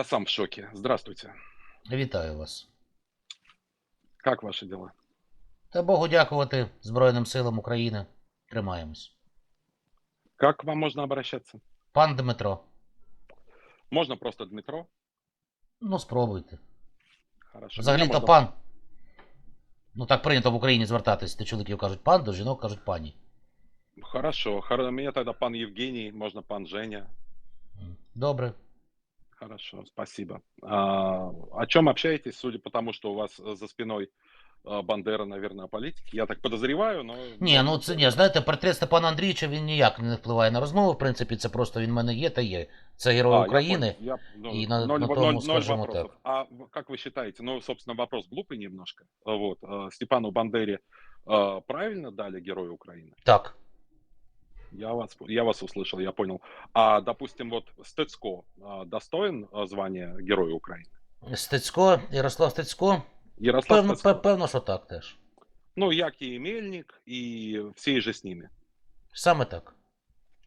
Я сам в шоке. Здравствуйте. Вітаю вас. Как ваши дела? Та Богу дякувати Збройним силам України. Тримаємось. Как к вам можно обращаться? Пан Дмитро, Можно просто Дмитро? ну спробуйте. Хорошо. Взагалі Меня то можно- пан. Ну так прийнято в Україні звертатись. До чоловіків кажуть пан, до жінок кажуть пані. Хорошо. Хор- Меня тогда пан Евгений, можно пан Женя. М, Добре. Хорошо, спасибо. А, о чем общаетесь, судя по тому, что у вас э, за спиной э, Бандера, наверное, о политике? Я так подозреваю, но... Ні, ну це ні, знаєте, портрет Степана Андрійовича він ніяк не впливає на розмову. В принципі, це просто він в мене є та є. Це герой А, я України. понял. Я- ну, и на- ноль, на ноль- том, ноль скажем, вопросов. так. А в- как вы считаете, ну, собственно, вопрос глупый немножко. А Вот, э, Степану Бандере э, правильно дали Героя Украины? Так. Я вас, я вас услышал, я понял. А, допустим, вот Стецко а, достоин а, звания Героя Украины? Стецько, Ярослав Стецько. Ярослав Певно, Стецко. пе- певно, що так теж. Ну, як і Мельник, і всі же з ними. Саме так.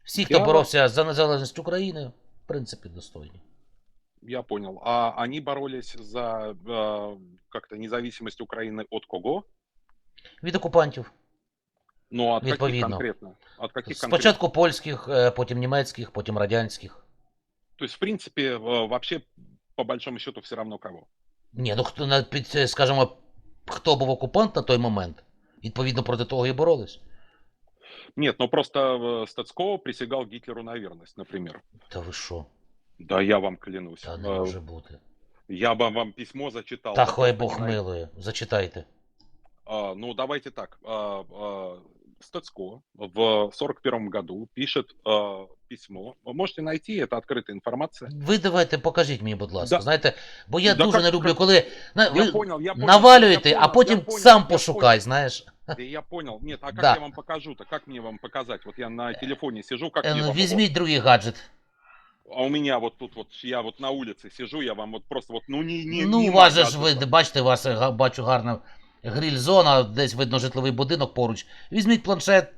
Всі, Я хто вас- боровся за незалежність України, в принципі, достойні. Я понял. А они боролись за э, как-то независимость Украины от кого? Від окупантів. Ну, от каких Відповідно. конкретно? От каких конкретно? Спочатку польських, е, потім німецьких, потім радянських. То есть, в принципе, э, вообще, по большому счету, все равно кого? Ні, ну хто на під, е, скажімо, хто був окупант на той момент, відповідно проти того і боролись. Нет, ну просто э, Стецко присягал Гитлеру на верность, например. Та ви що? Да, я вам клянусь. Та не Э, може бути. Я бы вам письмо зачитал. Та Вы хай просто Бог не милує. Зачитайте. А, ну, давайте так. А, а, Стецко в 41 году пишет а, письмо. Вы можете найти, это открытая информация. Ви давайте покажіть мені, будь ласка. Да. Знаєте, бо я Да дуже как- не люблю, как- коли на, Я ви понял, я понял. навалюєте, я а понял, потім я понял, сам я пошукай, знаєш. понял. Я понял. Нет, а как Да. я вам покажу-то? Как мне вам показать? Вот я на телефоне сижу, как Е, мне ну, вам- Візьміть другий гаджет. А у меня вот тут вот, я вот на улице сижу, я вам вот просто вот, ну не, не, ну, не у вас же надо ж ви тут. бачите, у вас е, га- бачу гарна гриль-зона, десь видно житловий будинок поруч. Візьміть планшет,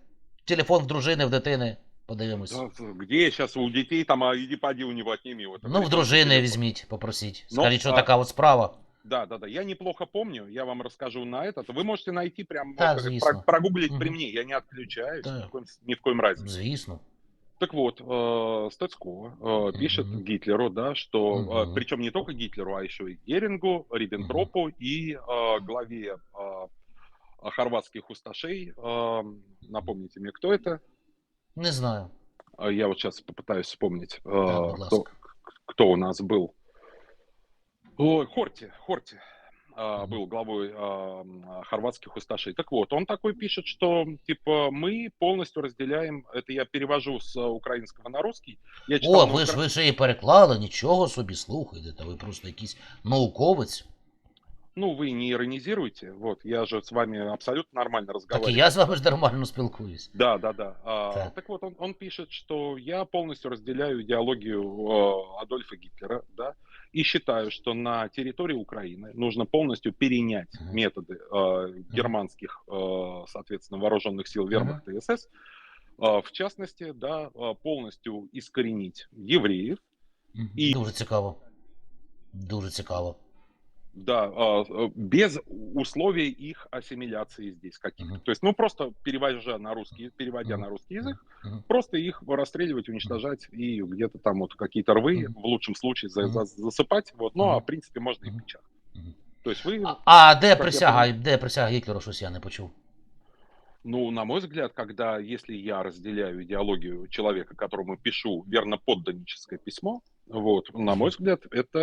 телефон в дружини, в дитини. Подивимось. Где сейчас у детей там, а иди поди у него отними. Вот, Ну, в дружини візьміть, попросіть. Ну, Скажіть, що а- така от справа. Да, да, да. Я неплохо помню, я вам расскажу на этот. Вы можете найти прям, Да, вот, про- прогуглить при мне, я не отключаюсь, Да. ни, в коем, ни в коем разе. Звісно. Так вот, э, Стецко э, пишет Мгм. Гитлеру, да, что, э, Мгм. причем не только Гитлеру, а еще и Герингу, Риббентропу и э, главе э, хорватских усташей. э, напомните мне, кто это? Не знаю. А Я вот сейчас попытаюсь вспомнить, э, Да, кто, кто у нас был. Ой, Хорти, Хорти э. был главой э, м, хорватских усташей. Так вот, он такой пишет, что типа мы полностью разделяем, это я перевожу с э, украинского на русский. Я читал О, на ви ж укра- ви ще і переклали, нічого собі, слухайте, та ви просто якийсь науковець. Ну, вы не иронизируйте, вот, я же с вами абсолютно нормально Так і разговариваю. я з вами ж нормально спілкуюсь. Да, да, да. А, Так. так вот, он, он пишет, что я полностью разделяю идеологию э, Адольфа Гитлера, да, и считаю, что на территории Украины нужно полностью перенять Мгм. методы э, германских, э, соответственно, вооруженных сил Вермахта и СС, э, в частности, да, э, полностью искоренить евреев, Мгм. І- Дуже цікаво. Дуже цікаво. да, э, э, без условий их ассимиляции здесь каких-то. Мгм. То есть, ну, просто перевожа на русский, переводя Мгм. на русский язык, Мгм. просто их расстреливать, уничтожать и где-то там вот какие-то рвы, Мгм. в лучшем случае, за- за- засыпать. Вот. Ну, а Мгм. в принципе можно и печать. Мгм. То есть вы, А, а де я присяга? Де присяга Гітлеру, щось я не почув. ну, на мой взгляд, когда, если я разделяю идеологию человека, которому пишу верноподданническое письмо, вот, на мой взгляд, это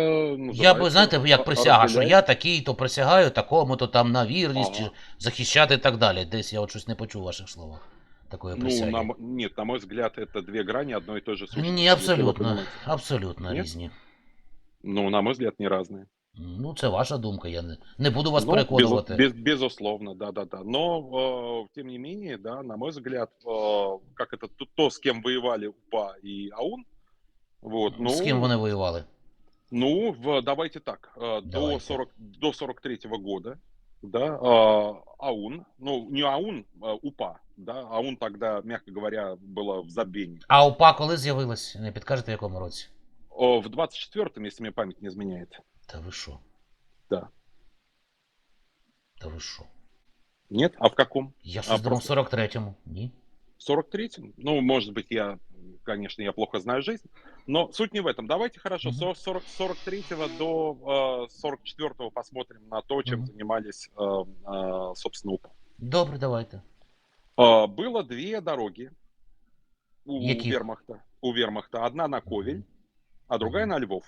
Я би, называется знаєте, як присяга, що разделяю- я такий, то присягаю такому-то там на вірність, Ага. чи захищати і так далі. Десь я от щось не почув в ваших словах. Такої Ну, присяги. на мо- нет, на мой взгляд, это две грани одной и той же Ні, сущности. ні, если вы абсолютно. понимаете. Абсолютно Ні? різні. Ну, на мой взгляд, не разные. Ну, це ваша думка, я не, не буду вас Ну, переконувати. без- без- безусловно, да, да, да. Но, э, тем не менее, да, на мой взгляд, э, как это то, то, с кем воевали УПА и АУН, вот, ну, З ким вони воювали? ну, в- давайте так, э, до, Давайте. 40, до 43 года, да, э, АУН, ну, не АУН, а УПА, да, АУН тогда, мягко говоря, было в забвении. А УПА коли з'явилась? Не підкажете, в якому році? О, в 24-м, если мне память не изменяет. Та ви що? Да. Та ви що? Нет? А в каком? Я А, щось думав в просто- 43-му. Ні? В 43-м? Ну, может быть, я, конечно, я плохо знаю жизнь, но суть не в этом. Давайте хорошо, Мгм. со 40, 43-го до э, 44-го посмотрим на то, чем Мгм. занимались, э, э, собственно, УПА. Добре, давайте. А, Было две дороги у Яких? вермахта. У вермахта. Одна на Ковель, а другая Мгм. на Львов.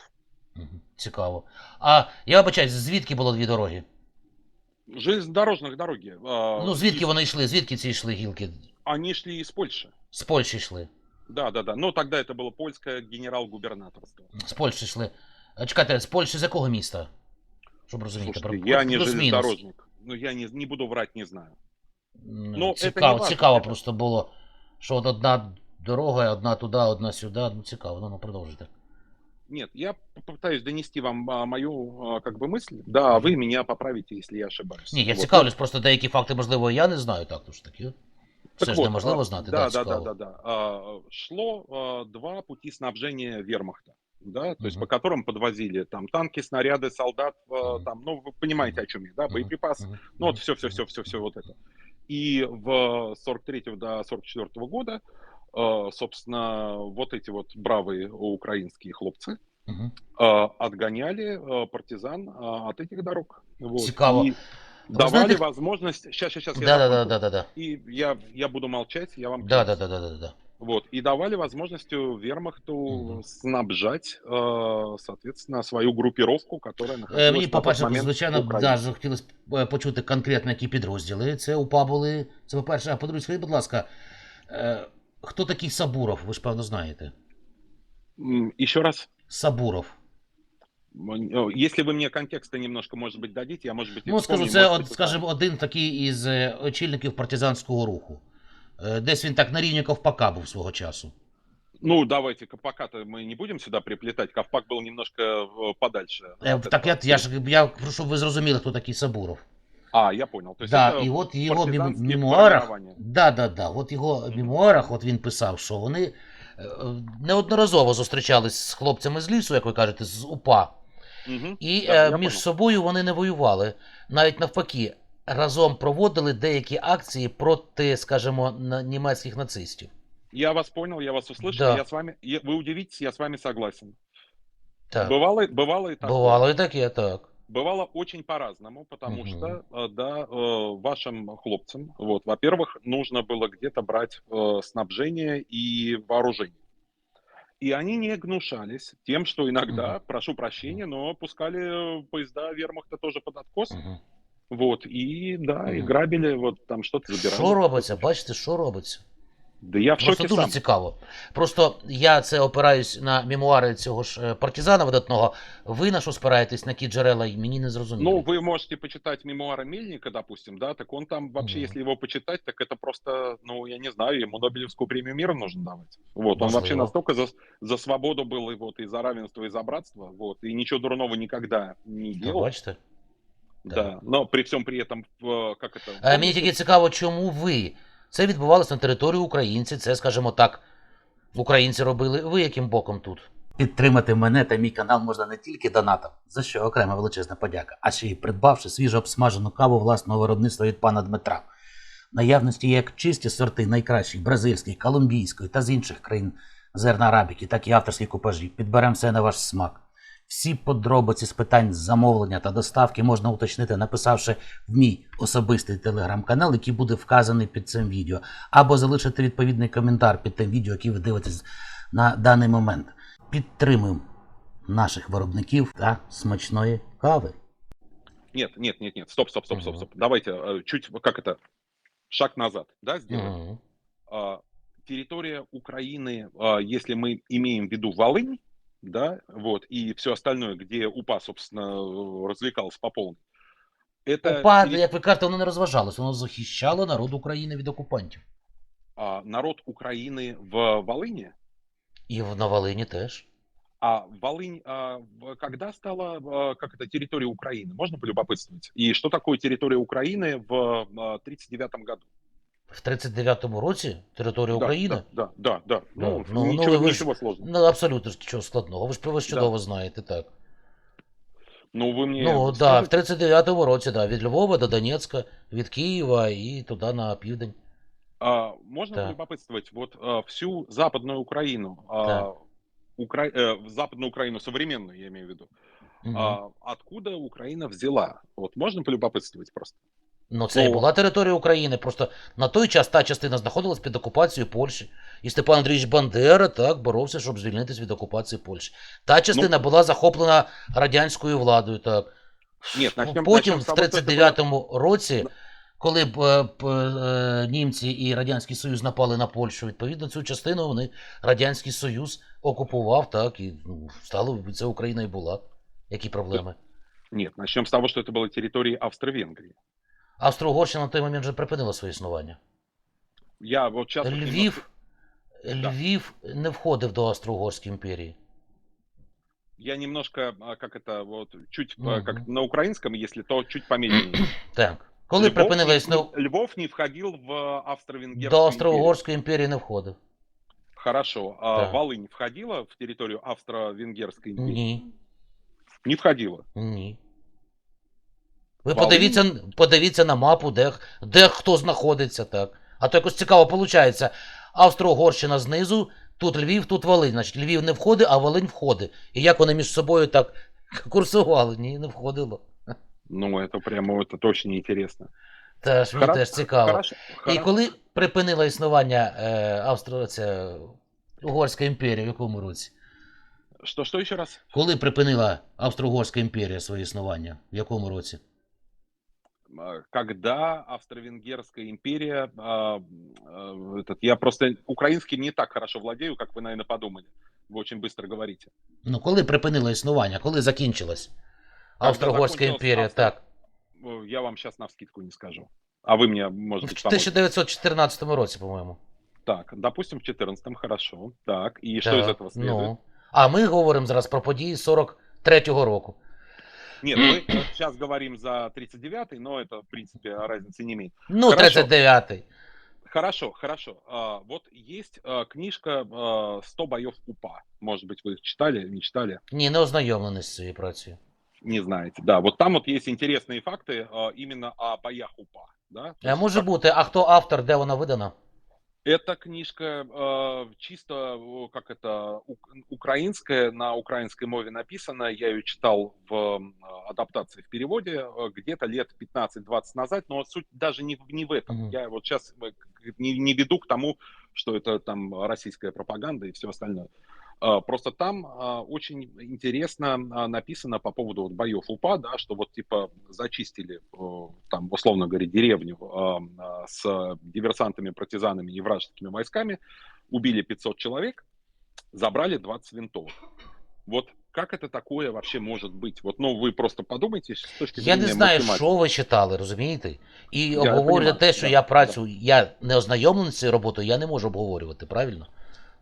Мгм. Цікаво. А я вибачаюсь, звідки було дві дороги? Железнодорожных дороги. а, Ну, звідки из- вони йшли? Звідки ці йшли гілки? Они шли из Польши. З Польщі йшли. Да, да, да. Но тогда это было польское генерал-губернаторство. З Польщі йшли. А, Чекайте, з Польщі з якого міста? Щоб розуміти. Слушайте, про- я не плюс-мінус. железнодорожник. Ну, я не, не буду врать, не знаю. Ну, Ну, це не цікаво, важко, цікаво це- просто було, що от одна дорога, одна туди, одна сюди. Ну цікаво, ну, ну продовжуйте. Нет, я попытаюсь донести вам а, мою а, как бы мысль. Да, а вы меня поправите, если я ошибаюсь. Ні, я Вот. цікавлюсь, просто деякі факти, можливо, я не знаю так, тож такі. Так ж неможливо знати, Да, да, да, да, да. А, Шло а, два пути снабжения вермахта, да, то есть по которым подвозили там танки, снаряды, солдат, а, там, ну вы понимаете о чем я, да, боеприпасы, ну вот все, все, все, все, все вот это. И в 43 до 44 года, собственно, вот эти вот бравые украинские хлопцы Мгм. отгоняли а, партизан от этих дорог. Вот. Цікаво. Ви давали знаєте- возможность... Сейчас, сейчас, сейчас. Да, да, да, да, да, да. И я, я буду молчать, я вам... Да, да, да, да, да, да. Вот. И давали возможность вермахту Мгм. снабжать, э, соответственно, свою группировку, которая Е, находилась Мені, на тот по-перше, момент звичайно, в Украине. да, захотілося б, е, почути конкретно, які підрозділи. Це УПА були. Це по-перше, а по-друге, скажіть, будь ласка, е, хто такий Сабуров? Ви ж певно знаєте. М, Еще раз, Сабуров. м, э, если вы мне контекста немножко, может быть, дадите, я, может быть, и Ну, скажу, вспомню, це, может от, быть, скажімо, один такий із е, очільників партизанського руху. Е, Десь він так на рівні Ковпака був свого часу. Ну, давайте, пока-то мы не будем сюда приплетать. Ковпак был немножко э, подальше. Е, от Так я, этого. я ж я прошу, щоб ви зрозуміли, хто такий Сабуров. А, я понял. То есть Да, это і от в його мем- партизанські мемуарах, формування. да, да, да, от його Мгм. мемуарах от він писав, що вони е, неодноразово зустрічались з хлопцями з лісу, як ви кажете, з УПА. Мгм. І Да, е, я між понял. собою вони не воювали. Навіть навпаки, разом проводили деякі акції проти, скажімо, на- німецьких нацистів. Я вас понял, я вас услышал. Да. Я с вами, я- вы удивитесь, я с вами согласен. Так. Бывало, бывало и так. Бувало і таке, так. Бывало очень по-разному, потому Мгм. что, э, да, э, вашим хлопцам, вот, во-первых, нужно было где-то брать э, снабжение и вооружение. И они не гнушались тем, что иногда, Мгм. прошу прощения, но пускали э, поезда вермахта тоже под откос. Мгм. Вот, и да, и Мгм. грабили, вот там что-то забирали. Що робиться? Бачите, що робиться? Да я в Просто шоке дуже сам. цікаво. Просто я це опираюсь на мемуари цього ж е, партизана видатного. Ви на що спираєтесь на ті джерела, і мені не зрозуміло. Ну, вы можете почитать мемуары Мельника, допустим, да, так он там вообще, Мгм. если его почитать, так это просто, ну, я не знаю, ему Нобелевскую премию мира нужно давать. Вот, он Возможно. вообще настолько за, за свободу был, и вот, и за равенство, и за братство, вот, и ничего дурного никогда не Ви делал, бачите? да, но при всем при этом, э, как это... А мені тільки цікаво, чому ви. Це відбувалося на території українців, це, скажімо так, українці робили. Ви яким боком тут? Підтримати мене та мій канал можна не тільки донатом, за що окрема величезна подяка, а ще й придбавши свіжо обсмажену каву власного виробництва від пана Дмитра. Наявності як чисті сорти найкращих бразильської, колумбійської та з інших країн зерна арабіки, так і авторські купажі. Підберемо все на ваш смак. Всі подробиці з питань замовлення та доставки можна уточнити, написавши в мій особистий телеграм-канал, який буде вказаний під цим відео, або залишити відповідний коментар під тим відео, яке ви дивитесь на даний момент. Підтримуємо наших виробників та смачної кави. Нет, нет, нет, нет, стоп, стоп, стоп, стоп, Мгм. стоп. Давайте э, чуть, как это, шаг назад, да, сделаем. Мгм. А, территория Украины, а, если мы имеем в виду Волынь, да, вот, и все остальное, где УПА, собственно, э, развлекался по полной, это УПА, терри- як ви кажете, воно не розважалось, воно захищало народ України від окупантів. а, народ Украины в Волыне, І в на Волині теж. а Волынь а, в- когда стала, а, как это, территория Украины? Можно полюбопытствовать? И что такое территория Украины в 1939 году? В 39-му році територія України? Да, да, да. да. Ну, Да, ну, ничего, ну, ви ж- ничего сложного. Ну, абсолютно ж нічого складного. Ви ж, ви ж Да. чудово знаєте, так. Ну, вы мне Ну, да, в скажите, 39-му році, да, від Львова до Донецька, від Києва і туди на південь. а, можно Да. полюбопытствовать, вот а, всю Западную Украину, а, Да. Укра... э, Западную Украину современную, я имею в виду, Мгм. а, откуда Украина взяла? Вот можно полюбопытствовать просто? Ну, це і Ну, була територія України. Просто на той час та частина знаходилась під окупацією Польщі. І Степан Андрійович Бандера так боровся, щоб звільнитись від окупації Польщі. Та частина була захоплена радянською владою. Так. Нет, начнем- Потім начнем в с того, что это 39-му році, коли б, е, п- е, німці і Радянський Союз напали на Польщу, відповідно, цю частину вони Радянський Союз окупував, так, і ну, стало це Україна і була. Які проблеми? Нет, начнем с того, что это была территория Австро-Венгрии. Австро-Угорщина на той момент вже припинила своє існування. Я вот сейчас... вот Львів, Да. Львів не входив до Австро-Угорської імперії. Я немножко, а, как это, вот, чуть, а, Мгм. как на украинском, если то, чуть помедленнее. Так. Коли припинила не, існування Львов не входил в Австро-Венгерскую до империю. Австро-Угорської імперії не входив. Хорошо. А Да. Волынь входила в территорию Австро-Венгерской империи? Ні. Не входила. Ні. Ви подивіться, подивіться на мапу, де, де хто знаходиться, так. А то якось цікаво виходить. Австро-Угорщина знизу, тут Львів, тут Волинь. Значить, Львів не входить, а Волинь входить. І як вони між собою так курсували? Ні, не входило. Ну, это прямо, это очень интересно. Теж мені теж цікаво. Хорошо. І коли припинила існування е, Австро... ця, Угорська імперія, в якому році? Что, что еще раз? Коли припинила Австро-Угорська імперія своє існування? В якому році? А, Когда Австро-Венгерская империя, а, а, этот, я просто украинским не так хорошо владею, как вы, наверное, подумали. Вы очень быстро говорите. Ну, коли припинила існування, коли закінчилась Австро-Угорська закончилась імперія, Австро- так. Э, Я вам сейчас на вскидку не скажу. А вы мне, может В быть, поможете. 1914 році, по-моєму. Так, допустим, в 14 хорошо. Так, и что из Так, этого следует? Ну. А ми говоримо зараз про події 43-го року. Нет, мы сейчас говорим за 39-й, но это, в принципе, разницы не имеет. Ну, Хорошо. 39-й. Хорошо, хорошо. А, вот есть а, книжка а, «100 боев УПА». Может быть, вы их читали, не читали? Ні, не ознайомлений з цією працею. Не знаете. Да, вот там вот есть интересные факты а, именно о боях УПА. Да? То А есть може как- бути, а хто автор, де вона видана? Эта книжка э, чисто, как это, ук- украинская, на украинской мове написана. Я ее читал в адаптации, в переводе э, где-то лет 15-20 назад, но суть даже не, в- не в этом. Мгм. Я вот сейчас не, не веду к тому, что это там российская пропаганда и все остальное. А, Просто там а, очень интересно а, написано по поводу вот боев УПА, да, что вот типа зачистили, э, там, условно говоря, деревню а, а, с диверсантами, партизанами и вражескими войсками, убили 500 человек, забрали 20 винтовок. Вот как это такое вообще может быть? Вот, ну, вы просто подумайте с точки Я зрения не знаю, математики. що ви читали, розумієте? І Я обговорювати понімаю, те, що да, я працю, я не ознайомлений з цією роботою, я не можу обговорювати, правильно?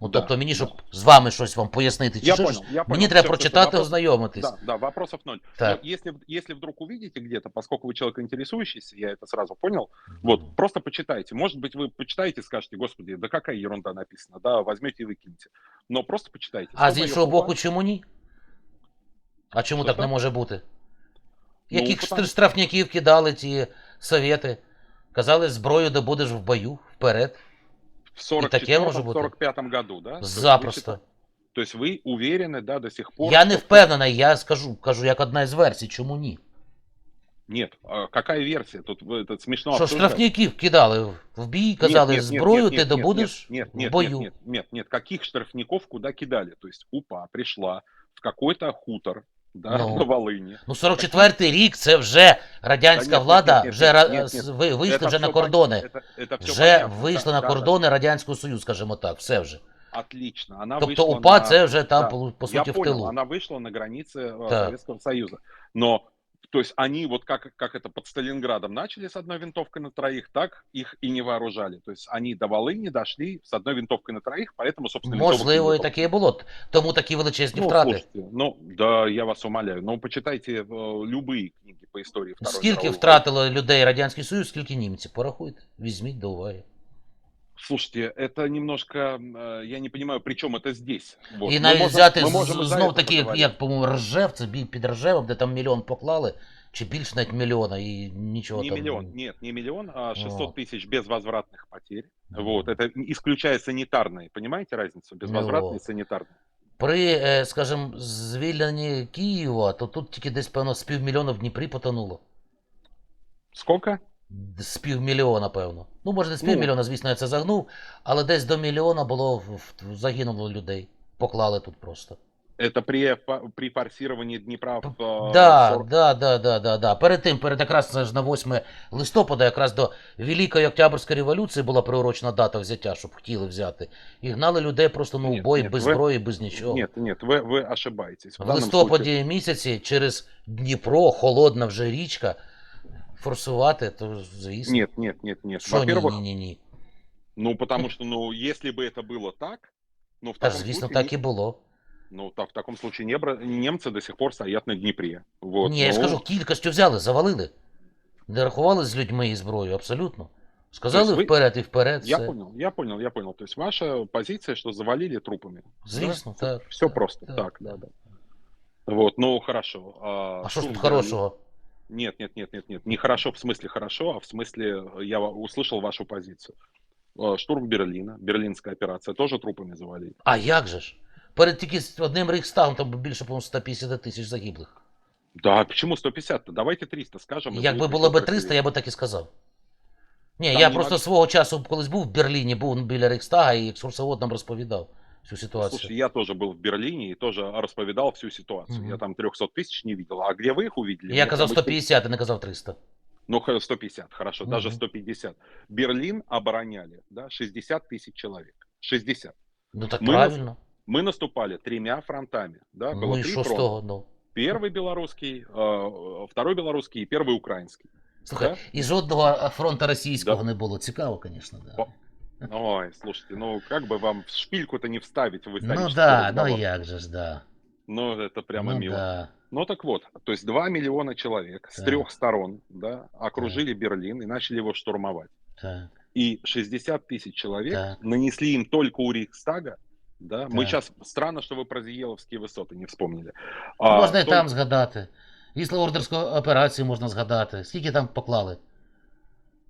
Ну, Да, тобто мені, да. щоб з вами щось вам пояснити, чи Я що, понял, я понял. мені треба Всё, всё, прочитати, вопрос- ознайомитись. Да, да, вопросов ноль. Так. Но если, если вдруг увидите где-то, поскольку вы человек интересующийся, я это сразу понял, вот, просто почитайте. Может быть, вы почитаете и скажете, господи, да какая ерунда написана, да, возьмете и выкинете. Но просто почитайте. А з Что іншого боев боку, УПА? чому ні? А чому Що так що? не може бути? Ну, Яких потому- штр- штрафників кидали ті совєти? Казали, зброю добудеш в бою, вперед. в и таке може 44 бути? 45 году, да? То есть вы Запросто. считаете- То есть вы уверены, да, до сих пор? Я не что- впевнений, я скажу, кажу як одна із версій, чому ні. Нет, а какая версия? Тут вы- это смешно Що обсуждать. штрафників кидали в- в бій, Нет, казали, нет, нет, зброю нет, ти нет, добудеш нет, нет, в нет, бою. Нет, нет, нет, нет, каких штрафников куда кидали? То есть УПА пришла в какой-то хутор, да, Ну. на Волыни. Ну, 44-й рік це вже радянська Та ні, влада, ні, ні, вже ні, ра- ні, ні. с- ви вийшли Это вже на всё кордони. пон- это- это всё Вже понятно, вийшли да, на да, кордони Радянського Союзу, скажімо так, все вже. да. Отлично. Она Тобто вышла УПА на- це вже там, да, по, по Я суті, в понял, тилу. она вышла на границе э, Так. Советского Союза. Но, то есть они вот как, как это под Сталинградом начали с одной винтовкой на троих, так их и не вооружали. То есть они до Волыни дошли с одной винтовкой на троих, поэтому, собственно, винтовок не Можливо, і было. таке і було. Тому такі величезні Ну, втрати. слушайте, ну, да, я вас умоляю. Ну, почитайте э, любые книги по истории Второй Скільки мировой втратило людей Радянський Союз, скільки німців? Порахуйте, візьміть до уваги. Слушайте, это немножко, э, я не понимаю, при чем это здесь. Вот. І Мы навіть можем- взяти мы з- можем и за знов это таки, як, поговорить. як по-моєму, Ржев, це бій під Ржевом, де там мільйон поклали, чи більше навіть мільйона, і нічого Не там. миллион, нет, не миллион, а 600 Вот. тысяч безвозвратных потерь. Мгм. Вот, это исключая санитарные, понимаете разницу? Безвозвратные Ну вот. и санитарные. При, е, скажімо, звільненні Києва, то тут тільки десь, певно, з півмільйона в Дніпрі потонуло. Сколько? Д- З півмільйона, певно. Ну, може, не з Ну. півмільйона, звісно, я це загнув, але десь до мільйона було в- в- загинуло людей. Поклали тут просто. Это при, фа- при форсировании Днепра в э, Да, 40 да, да, да, да, да. Перед тим, перед якраз це ж на 8 листопада, якраз до Великої Октябрьської революції була приурочена дата взяття, щоб хотіли взяти. І гнали людей просто ну, Ні, в бой ні, без ви- зброї, без нічого. Нет, нет, вы, вы ошибаетесь. В данном листопаді случае- місяці через Дніпро, холодна вже річка, форсувати, то звісно. Нет, нет, нет, нет. Що ні, Во-первых, ні, ні, ні. ну потому что, ну, если бы это было так, ну, в Та ж, таком звісно, случае, так і було. ну, так, в таком случае небра- немцы до сих пор стоят на Днепре. Вот, ні, я ж ну, кажу, кількістю взяли, завалили. Не рахували з людьми і зброєю, абсолютно. Сказали Тобто ви- вперед і вперед. Я все. понял, я понял, я понял. То есть ваша позиция, что завалили трупами. Звісно, так. Все просто. так, Так, да, так. да. Вот, ну хорошо. А що ж штурм тут Берлина- хорошого? Нет, нет, нет, нет, нет. Не хорошо в смысле хорошо, а в смысле э, я услышал вашу позицию. Э, Штурм Берлина, берлинская операция, тоже трупами завалили. А як же ж? Перед тільки з одним Рейхстагом там більше, по-моєму, 150 тисяч загиблих. Да, почему 150-то? Давайте 300 скажем. и Якби будет було всё би красивее. 300, я би так і сказав. Ні, Там я не просто маг- свого часу колись був в Берліні, був біля Рейхстага, і екскурсовод нам розповідав всю ситуацію. Слушай, я тоже был в Берлине и тоже расповедал всю ситуацию. Мгм. Я там 300 тысяч не видел. А где вы их увидели? я Мне казав там обычно- 150, а не казав 300. Ну, х- 150, хорошо, даже Мгм. 150. Берлин обороняли, да, 60 тысяч человек. 60. Ну так Ми правильно. Мы наступали тремя фронтами, да, Ну было і три що з фронта. того? Ну. Первый белорусский, э, второй белорусский и первый украинский. Слухай, Да? і жодного фронту російського Да. не було. Цікаво, звісно, да. О, Ой, слушайте, ну как бы вам в шпильку-то не вставить в Ну исторический да, ну разговор. як же ж, да. Ну, это прямо ну, мило. да. Ну так вот, то есть 2 миллиона человек с Так. трех сторон, да, окружили Берлин и начали его штурмовать. Так. И 60 тысяч человек Так. нанесли им только у Рейхстага, да, мы Так. сейчас, странно, что вы про Зиеловские высоты не вспомнили. Ну, А, можна і тол- там згадати. Вісло-Ордерську операцію можна згадати. Скільки там поклали?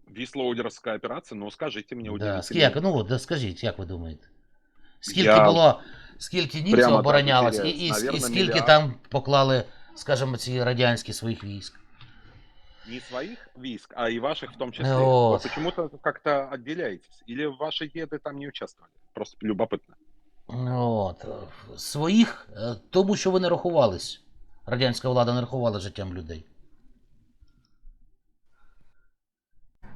Вислоудерская операция, ну скажите мне, Да. удивительно. Скільки? Ну, от, да, скажіть, як ви думаєте? Скільки Я було, скільки німців прямо так оборонялось, і, теряюсь. і, і Наверно, скільки мільярд. там поклали, скажімо, ці радянські своїх військ? Не своих войск, а и ваших в том числе. Вот. Вы почему-то как-то отделяетесь. Или ваши деды там не участвовали? Просто любопытно. От. е, Своїх, е, тому що вони рахувались. Радянська влада не рахувала життям людей.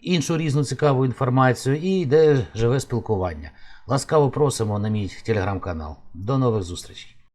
Іншу різну цікаву інформацію і йде живе спілкування. Ласкаво просимо на мій телеграм-канал. До нових зустрічей.